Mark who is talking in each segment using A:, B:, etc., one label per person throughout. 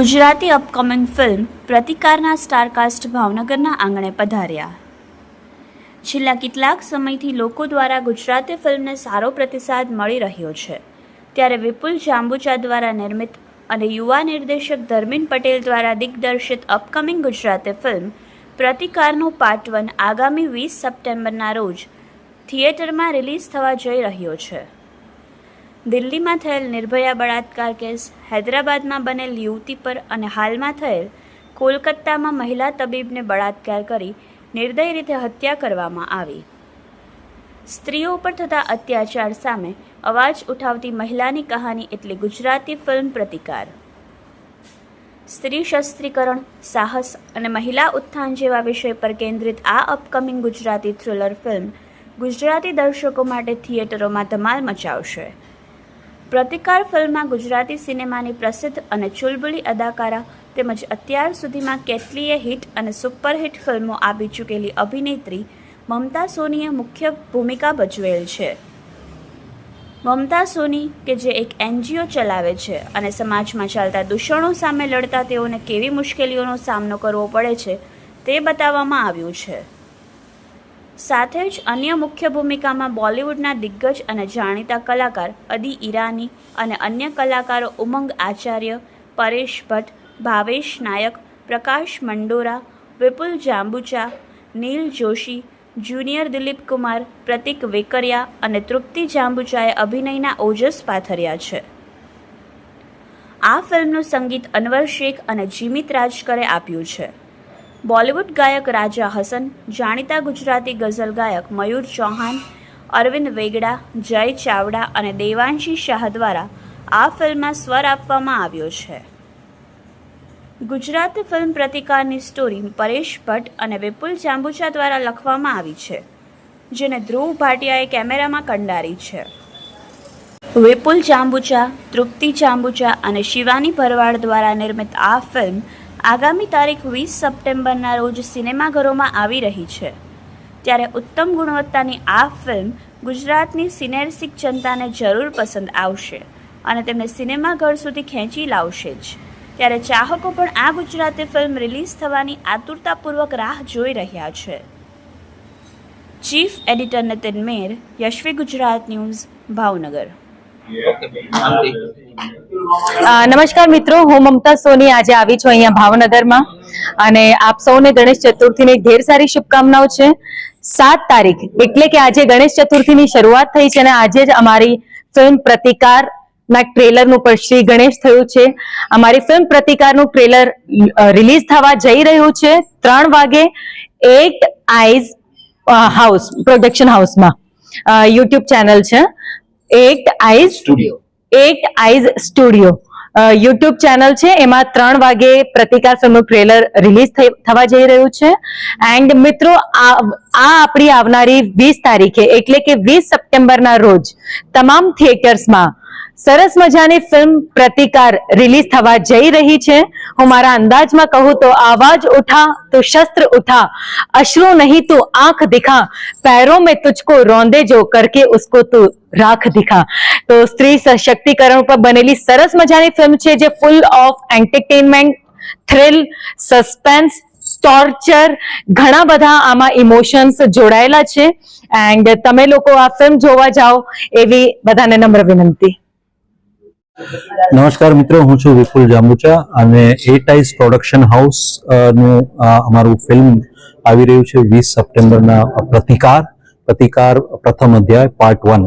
A: Gujarati upcoming film પ્રતિકારના star cast ભાવનગરના આંગણે પધાર્યા. છેલ્લા કેટલાક સમયથી લોકો દ્વારા ગુજરાતી ફિલ્મને સારો પ્રતિસાદ મળી રહ્યો છે. ત્યારે વિપુલ જાંબુચા દ્વારા નિર્મિત અને યુવા નિર્દેશક ધર્મિન પટેલ દ્વારા દિગ્દર્શિત અપકમિંગ ગુજરાતી ફિલ્મ પ્રતિકારનો પાર્ટ વન આગામી વીસ સપ્ટેમ્બરના રોજ થિયેટરમાં રિલીઝ થવા જઈ રહ્યો છે. દિલ્હીમાં થયેલ નિર્ભયા બળાત્કાર કેસ, હૈદરાબાદમાં બનેલ યુવતી પર અને હાલમાં થયેલ કોલકાતામાં મહિલા તબીબને બળાત્કાર કરી નિર્દય રીતે હત્યા કરવામાં આવી. સ્ત્રીઓ પર થતા અત્યાચાર સામે અવાજ ઉઠાવતી મહિલાની કહાની એટલે ગુજરાતી ફિલ્મ પ્રતિકાર. સ્ત્રી શસ્ત્રીકરણ, સાહસ અને મહિલા ઉત્થાન જેવા વિષય પર કેન્દ્રિત આ upcoming Gujarati thriller film Gujarati દર્શકો માટે થિયેટરોમાં ધમાલ મચાવશે. પ્રતિકાર ફિલ્મમાં ગુજરાતી સિનેમાની પ્રસિદ્ધ અને ચુલબુલી અદાકારા તેમજ અત્યાર સુધીમાં કેટલીય હિટ અને સુપરહિટ ફિલ્મો આપી ચૂકેલી અભિનેત્રી મમતા સોનીએ મુખ્ય ભૂમિકા ભજવેલ છે. મમતા સોની, કે જે એક એનજીઓ ચલાવે છે અને સમાજમાં ચાલતા દૂષણો સામે લડતા તેઓને કેવી મુશ્કેલીઓનો સામનો કરવો પડે છે, તે બતાવવામાં આવ્યું છે. સાથે જ અન્ય મુખ્ય ભૂમિકામાં બોલિવૂડના દિગ્ગજ અને જાણીતા કલાકાર અદી ઈરાની અને અન્ય કલાકારો ઉમંગ આચાર્ય, પરેશ ભટ્ટ, ભાવેશ નાયક, પ્રકાશ મંડોરા, વિપુલ જાંબુચા, નીલ જોશી, જુનિયર દિલીપ કુમાર, પ્રતિક વેકરિયા અને તૃપ્તિ જાંબુચાએ અભિનયના ઓજસ પાથર્યા છે. આ ફિલ્મનું સંગીત અનવર શેખ અને જીમિત રાજકરે આપ્યું છે. બોલિવૂડ ગાયક રાજા હસન, જાણીતા ગુજરાતી ગઝલ ગાયક મયુર ચૌહાણ, અરવિંદ વેગડા, જય ચાવડા અને દેવાંશી શાહ દ્વારા આ ફિલ્મમાં સ્વર આપવામાં આવ્યો છે. ગુજરાતી ફિલ્મ પ્રતિકારની સ્ટોરી પરેશ ભટ્ટ અને વિપુલ જાંબુચા દ્વારા લખવામાં આવી છે, જેને ધ્રુવ ભાટિયાએ કેમેરામાં કંડારી છે. વિપુલ જાંબુચા, તૃપ્તિ જાંબુચા અને શિવાની ભરવાડ દ્વારા નિર્મિત આ ફિલ્મ આગામી તારીખ વીસ સપ્ટેમ્બરના રોજ સિનેમાઘરોમાં આવી રહી છે. ત્યારે ઉત્તમ ગુણવત્તાની આ ફિલ્મ ગુજરાતની સિનેરસિક જનતાને જરૂર પસંદ આવશે અને તેમને સિનેમાઘર સુધી ખેંચી લાવશે જ. ત્યારે ચાહકો પણ આ ગુજરાતી ફિલ્મ રિલીઝ થવાની આતુરતાપૂર્વક રાહ જોઈ રહ્યા છે. Chief editor Nitin Mer, Yashvi Gujarat news,
B: Bhavnagar. નમસ્કાર મિત્રો, હું મમતા સોની આજે આવી છું અહીંયા ભાવનગરમાં. અને આપ સૌને ગણેશ ચતુર્થીની ઢેર સારી શુભકામનાઓ છે. સાત તારીખ, એટલે કે આજે ગણેશ ચતુર્થીની શરૂઆત થઈ છે અને આજે જ અમારી ફિલ્મ પ્રતિકાર ના ટ્રેલરનું પણ શ્રી ગણેશ થયું છે. અમારી ફિલ્મ પ્રતિકારનું ટ્રેલર રિલીઝ થવા જઈ રહ્યું છે ત્રણ વાગે એટ આઈઝ હાઉસ, પ્રોડક્શન હાઉસમાં. યુટ્યુબ ચેનલ છે. Eight eyes
C: studio.
B: Eight eyes studio. YouTube channel છે એમાં ત્રણ વાગે પ્રતિકાર ફિલ્મનું ટ્રેલર રિલીઝ થવા જઈ રહ્યું છે. એન્ડ મિત્રો આ આ આપણી આવનારી વીસ તારીખે એટલે કે વીસ સપ્ટેમ્બરના રોજ તમામ થિયેટર્સમાં સરસ મજાની ફિલ્મ પ્રતિકાર રિલીઝ થવા જઈ રહી છે હું મારા અંદાજમાં કહું તો આવાજ ઉઠા તો શસ્ત્ર ઉઠા અશ્રુ નહીં તું આંખ દિખા पैरों में तुझको रोंदे जो करके उसको તું રાખ દિખા તો સ્ત્રી સશક્તિકરણ ઉપર બનેલી સરસ મજાની ફિલ્મ છે જે full of entertainment thrill suspense torture ઘણા બધા આમાં ઇમોશન્સ જોડાયેલા છે એન્ડ તમે લોકો આ ફિલ્મ જોવા જાઓ એવી બધાને નમ્ર વિનંતી
C: નમસ્કાર મિત્રો, હું છું વિપુલ જાંબુચા અને એટ આઈસ પ્રોડક્શન હાઉસનું અમારું ફિલ્મ આવી રહ્યું છે વીસ સપ્ટેમ્બરના પ્રતિકાર. પ્રતિકાર પ્રથમ અધ્યાય પાર્ટ વન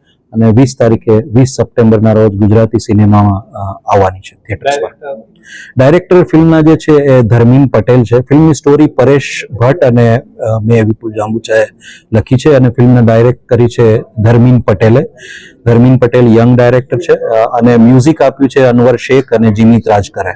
C: અને વીસ તારીખે વીસ સપ્ટેમ્બરના રોજ ગુજરાતી સિનેમામાં આવવાની છે થિયેટર્સમાં ડાયરેક્ટર ફિલ્મના જે છે એ ધર્મીન પટેલ છે. ફિલ્મની સ્ટોરી પરેશ ભટ્ટ અને મેં વિપુલ જાંબુચાએ લખી છે અને ફિલ્મને ડાયરેક્ટ કરી છે ધર્મીન પટેલે. ધર્મીન પટેલ યંગ ડાયરેક્ટર છે અને મ્યુઝિક આપ્યું છે અનવર શેખ અને જીમિત રાજકરે.